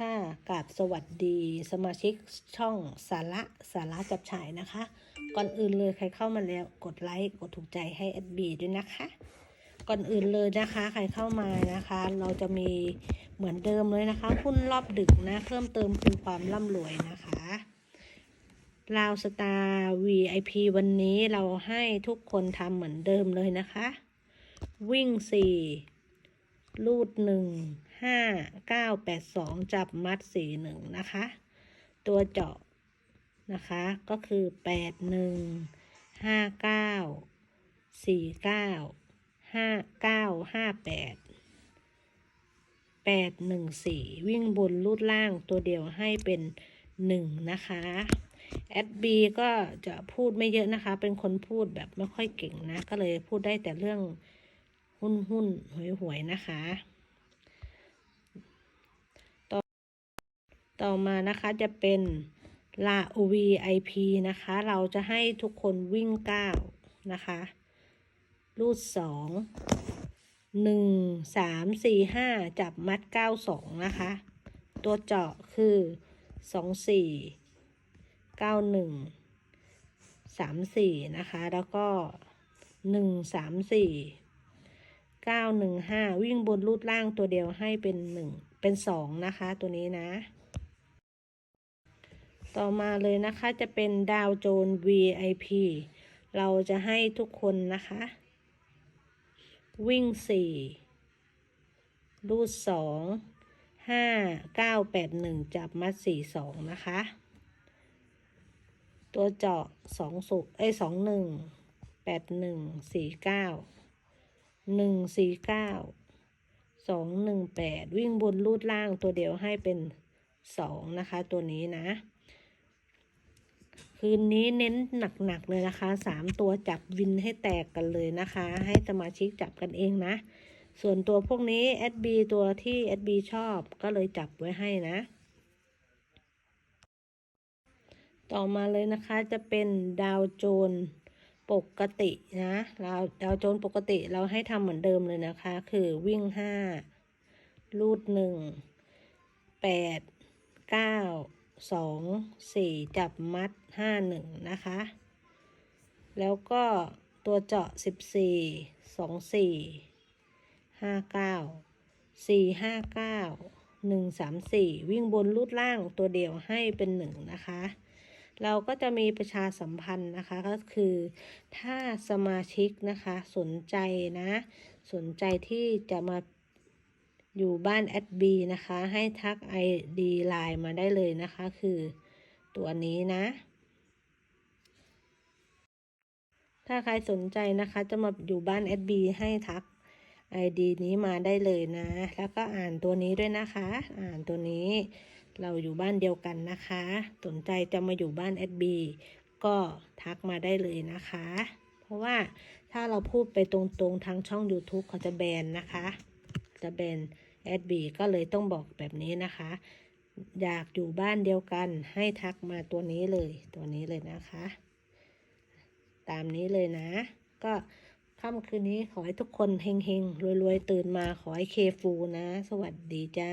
ค่ะกราบสวัสดีสมาชิกช่องสาระสาระจับฉายนะคะ ก่อนอื่นเลยใครเข้ามาแล้วกดไลค์กดถูกใจให้แอดบีด้วยนะคะ ก่อนอื่นเลยนะคะ ใครเข้ามานะคะ เราจะมีเหมือนเดิมเลยนะคะหุ้นรอบดึกนะ เพิ่มเติมคือความร่ำรวยนะคะลาวสตาร์ VIP วันนี้เราให้ทุกคนทำเหมือนเดิมเลยนะคะ วิ่งสี่ลูดหนึ่ง ห้าเก้าแปดสองจับมัดสี่หนึ่งนะคะ ตัวเจาะนะคะก็คือแปดหนึ่งห้าเก้าสี่เก้าห้าเก้าห้าแปดแปดหนึ่งสี่วิ่งบนลูดล่างตัวเดียวให้เป็นหนึ่งนะคะแอดบีก็จะพูดไม่เยอะนะคะ เป็นคนพูดแบบไม่ค่อยเก่งนะ ก็เลยพูดได้แต่เรื่องหุ้นหุ้นหวยหวยนะคะ ต่อ ต่อมานะคะจะเป็นลา VIP นะคะ เราจะให้ทุกคนวิ่งก้านะคะ รูดสองหนึ่งสามสี่ห้าจับมัดเก้าสองนะคะ ตัวเจาะคือสองสี่เก้าหนึ่งสามสี่นะคะ แล้วก็หนึ่งสามสี่เก้าหนึ่งห้าวิ่งบนรูดล่างตัวเดียวให้เป็นหนึ่งเป็นสองนะคะ ตัวนี้นะ ต่อมาเลยนะคะจะเป็นดาวโจน VIP เราจะให้ทุกคนนะคะ วิ่งสี่รูดสองห้าเก้าแปดหนึ่งจับมัดสี่สองนะคะ ตัวเจาะสองสุเอ้สองหนึ่งแปดหนึ่งสี่เก้าหนึ่งสี่เก้าสองหนึ่งแปดวิ่งบนรูดล่างตัวเดียวให้เป็นสองนะคะ ตัวนี้นะ คืนนี้เน้นหนักๆเลยนะคะสามตัวจับวินให้แตกกันเลยนะคะ ให้สมาชิกจับกันเองนะ ส่วนตัวพวกนี้ SB ตัวที่ SB ชอบก็เลยจับไว้ให้นะ ต่อมาเลยนะคะจะเป็นดาวโจนปกตินะดาวดาวโจนปกติเราให้ทำเหมือนเดิมเลยนะคะ คือวิ่งห้าลูดหนึ่งแปดเก้า สองสี่จับมัดห้าหนึ่งนะคะ แล้วก็ตัวเจาะสิบสี่สองสี่ห้าเก้าสี่ห้าเก้าหนึ่งสามสี่วิ่งบนลูดล่างตัวเดียวให้เป็นหนึ่งนะคะ เราก็จะมีประชาสัมพันธ์นะคะก็คือถ้าสมาชิกนะคะสนใจนะ สนใจที่จะมา อยู่บ้านแอดบีนะคะ ให้ทัก ID ไลน์มาได้เลยนะคะ คือตัวนี้นะ ถ้าใครสนใจนะคะ จะมาอยู่บ้านแอดบีให้ทัก ID นี้มาได้เลยนะ แล้วก็อ่านตัวนี้ด้วยนะคะ อ่านตัวนี้ เราอยู่บ้านเดียวกันนะคะ สนใจจะมาอยู่บ้านแอดบีก็ทักมาได้เลยนะคะ เพราะว่าถ้าเราพูดไปตรงๆทางช่อง YouTube เขาจะแบนนะคะ จะเป็นแอดบีก็เลยต้องบอกแบบนี้นะคะ อยากอยู่บ้านเดียวกันให้ทักมาตัวนี้เลย ตัวนี้เลยนะคะ ตามนี้เลยนะ ก็ค่ำคืนนี้ขอให้ทุกคนเฮงๆ รวยๆ ตื่นมาขอให้เคฟูนะ สวัสดีจ้า